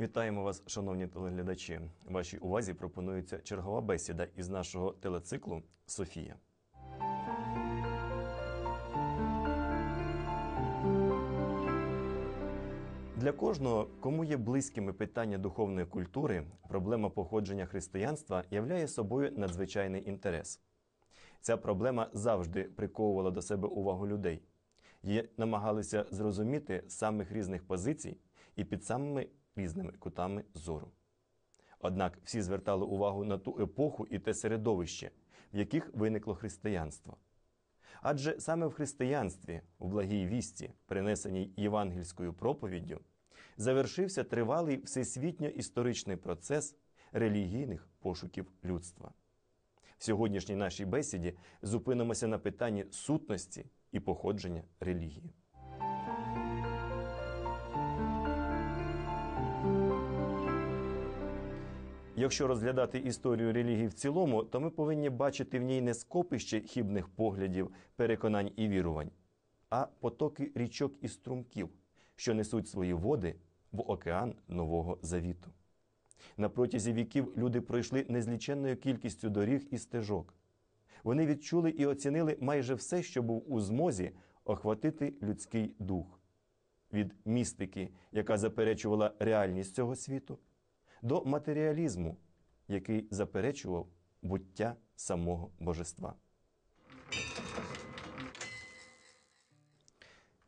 Вітаємо вас, шановні телеглядачі. Вашій увазі пропонується чергова бесіда із нашого телециклу Софія. Для кожного, кому є близькими питання духовної культури, проблема походження християнства являє собою надзвичайний інтерес. Ця проблема завжди приковувала до себе увагу людей. Її намагалися зрозуміти самих різних позицій і під самими різними кутами зору. Однак всі звертали увагу на ту епоху і те середовище, в яких виникло християнство. Адже саме в християнстві, у благій вісті, принесеній євангельською проповіддю, завершився тривалий всесвітньо-історичний процес релігійних пошуків людства. В сьогоднішній нашій бесіді зупинимося на питанні сутності і походження релігії. Якщо розглядати історію релігії в цілому, то ми повинні бачити в ній не скопище хібних поглядів, переконань і вірувань, а потоки річок і струмків, що несуть свої води в океан Нового Завіту. На протязі віків люди пройшли незліченною кількістю доріг і стежок. Вони відчули і оцінили майже все, що був у змозі охватити людський дух від містики, яка заперечувала реальність цього світу, до матеріалізму, який заперечував буття самого божества.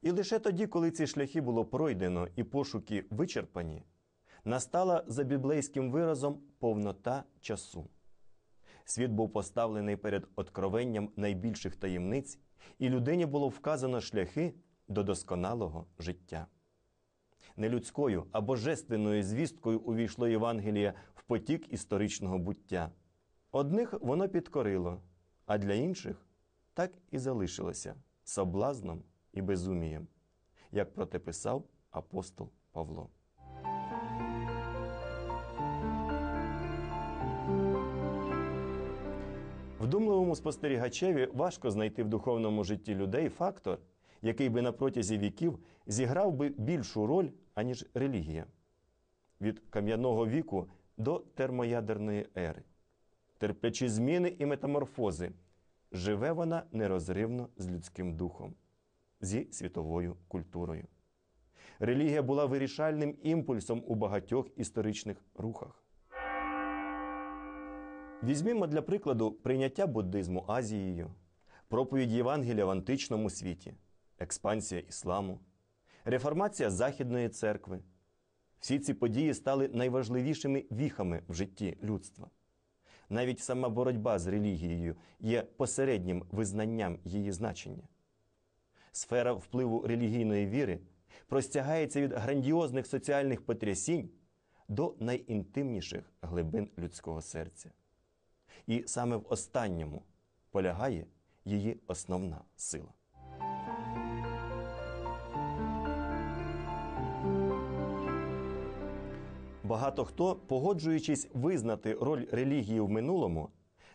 І лише тоді, коли ці шляхи було пройдено і пошуки вичерпані, настала за біблейським виразом повнота часу. Світ був поставлений перед откровенням найбільших таємниць, і людині було вказано шляхи до досконалого життя. Не людською, а божественною звісткою увійшло Євангеліє в потік історичного буття. Одних воно підкорило, а для інших так і залишилося соблазном і безумієм, як про писав апостол Павло. Вдумливому спостерігачеві важко знайти в духовному житті людей фактор, який би на протязі віків зіграв би більшу роль, аніж релігія. Від кам'яного віку до термоядерної ери. Терплячи зміни і метаморфози, живе вона нерозривно з людським духом, зі світовою культурою. Релігія була вирішальним імпульсом у багатьох історичних рухах. Візьмімо для прикладу прийняття буддизму Азією, проповідь Євангелія в античному світі, експансія ісламу, реформація Західної церкви. Всі ці події стали найважливішими віхами в житті людства. Навіть сама боротьба з релігією є посереднім визнанням її значення. Сфера впливу релігійної віри простягається від грандіозних соціальних потрясінь до найінтимніших глибин людського серця. І саме в останньому полягає її основна сила. Багато хто, погоджуючись визнати роль релігії в минулому,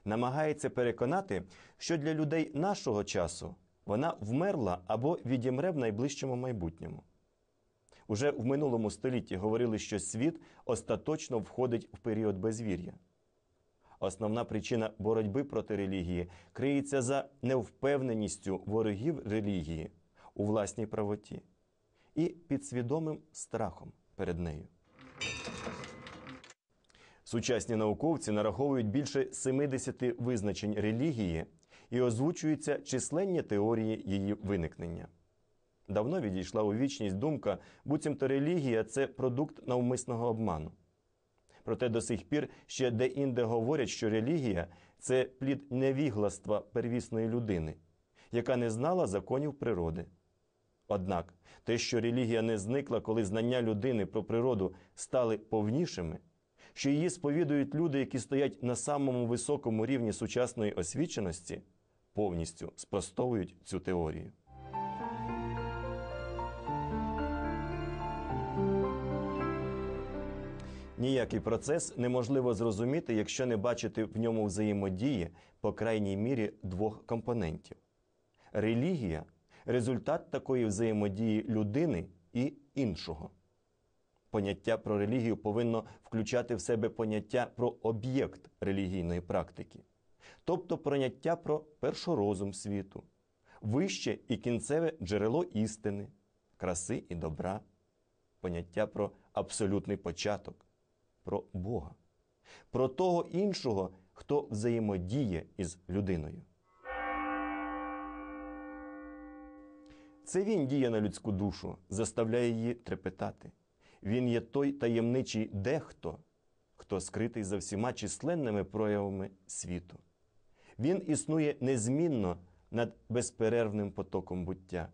намагається переконати, що для людей нашого часу вона вмерла або відімре в найближчому майбутньому. Уже в минулому столітті говорили, що світ остаточно входить в період безвір'я. Основна причина боротьби проти релігії криється за невпевненістю ворогів релігії у власній правоті і підсвідомим страхом перед нею. Сучасні науковці нараховують більше 70 визначень релігії і озвучуються численні теорії її виникнення. Давно відійшла у вічність думка, буцімто релігія це продукт навмисного обману. Проте до сих пір ще де-інде говорять, що релігія це плід невігластва первісної людини, яка не знала законів природи. Однак те, що релігія не зникла, коли знання людини про природу стали повнішими, що її сповідують люди, які стоять на самому високому рівні сучасної освіченості, повністю спростовують цю теорію. Ніякий процес неможливо зрозуміти, якщо не бачити в ньому взаємодії, по крайній мірі, двох компонентів. Релігія результат такої взаємодії людини і іншого. Поняття про релігію повинно включати в себе поняття про об'єкт релігійної практики, тобто поняття про першорозум світу, вище і кінцеве джерело істини, краси і добра, поняття про абсолютний початок, про Бога, про того іншого, хто взаємодіє із людиною. Це він діє на людську душу, заставляє її трепетати. Він є той таємничий дехто, хто скритий за всіма численними проявами світу. Він існує незмінно над безперервним потоком буття.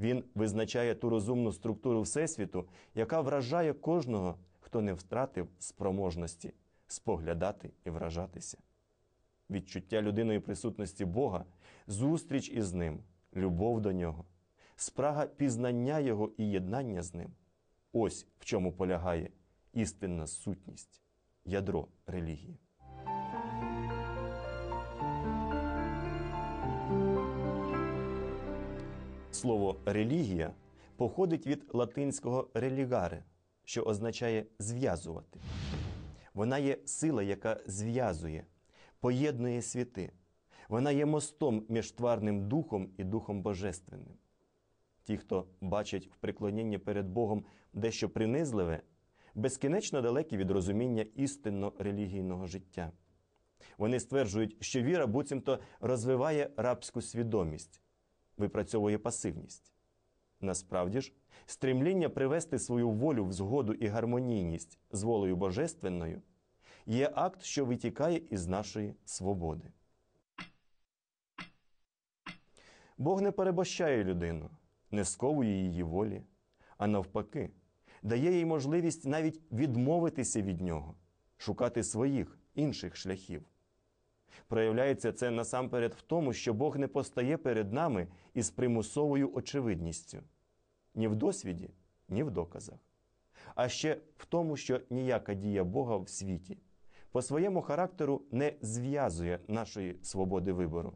Він визначає ту розумну структуру Всесвіту, яка вражає кожного, хто не втратив спроможності споглядати і вражатися. Відчуття людиною присутності Бога, зустріч із ним, любов до нього, спрага пізнання Його і єднання з ним. Ось в чому полягає істинна сутність, ядро релігії. Слово релігія походить від латинського релігаре, що означає зв'язувати. Вона є сила, яка зв'язує, поєднує світи. Вона є мостом між тварним духом і духом божественним. Ті, хто бачать в преклонінні перед Богом дещо принизливе, безкінечно далекі від розуміння істинно релігійного життя. Вони стверджують, що віра буцімто розвиває рабську свідомість, випрацьовує пасивність. Насправді ж, стремління привести свою волю в згоду і гармонійність з волею божественною є акт, що витікає із нашої свободи. Бог не перебощає людину, не сковує її волі, а навпаки, дає їй можливість навіть відмовитися від нього, шукати своїх інших шляхів. Проявляється це насамперед в тому, що Бог не постає перед нами із примусовою очевидністю ні в досвіді, ні в доказах. А ще в тому, що ніяка дія Бога в світі по своєму характеру не зв'язує нашої свободи вибору.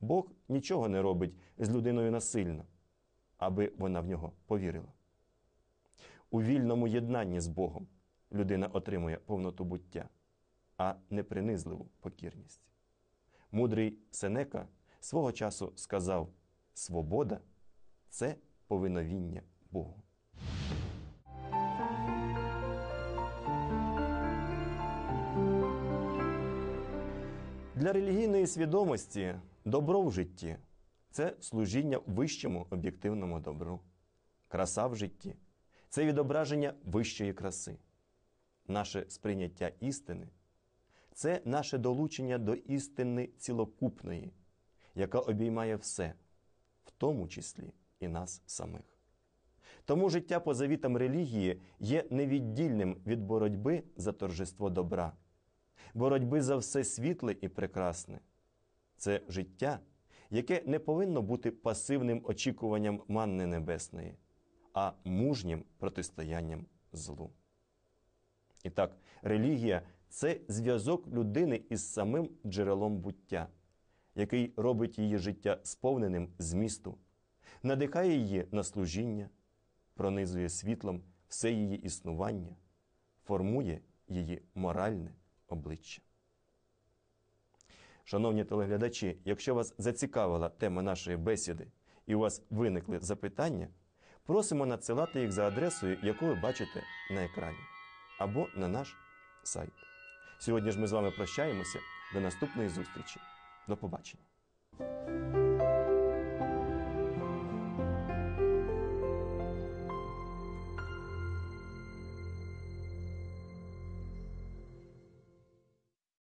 Бог нічого не робить з людиною насильно, аби вона в нього повірила. У вільному єднанні з Богом людина отримує повноту буття, а не принизливу покірність. Мудрий Сенека свого часу сказав: Свобода це повиновіння Богу. Для релігійної свідомості добро в житті це служіння вищому об'єктивному добру. Краса в житті це відображення вищої краси. Наше сприйняття істини це наше долучення до істини цілокупної, яка обіймає все, в тому числі і нас самих. Тому життя по завітам релігії є невіддільним від боротьби за торжество добра, боротьби за все світле і прекрасне. Це життя, яке не повинно бути пасивним очікуванням манни небесної, а мужнім протистоянням злу. І так, релігія це зв'язок людини із самим джерелом буття, який робить її життя сповненим змісту, надихає її на служіння, пронизує світлом все її існування, формує її моральне обличчя. Шановні телеглядачі, якщо вас зацікавила тема нашої бесіди і у вас виникли запитання, просимо надсилати їх за адресою, яку ви бачите на екрані, або на наш сайт. Сьогодні ж ми з вами прощаємося. До наступної зустрічі. До побачення.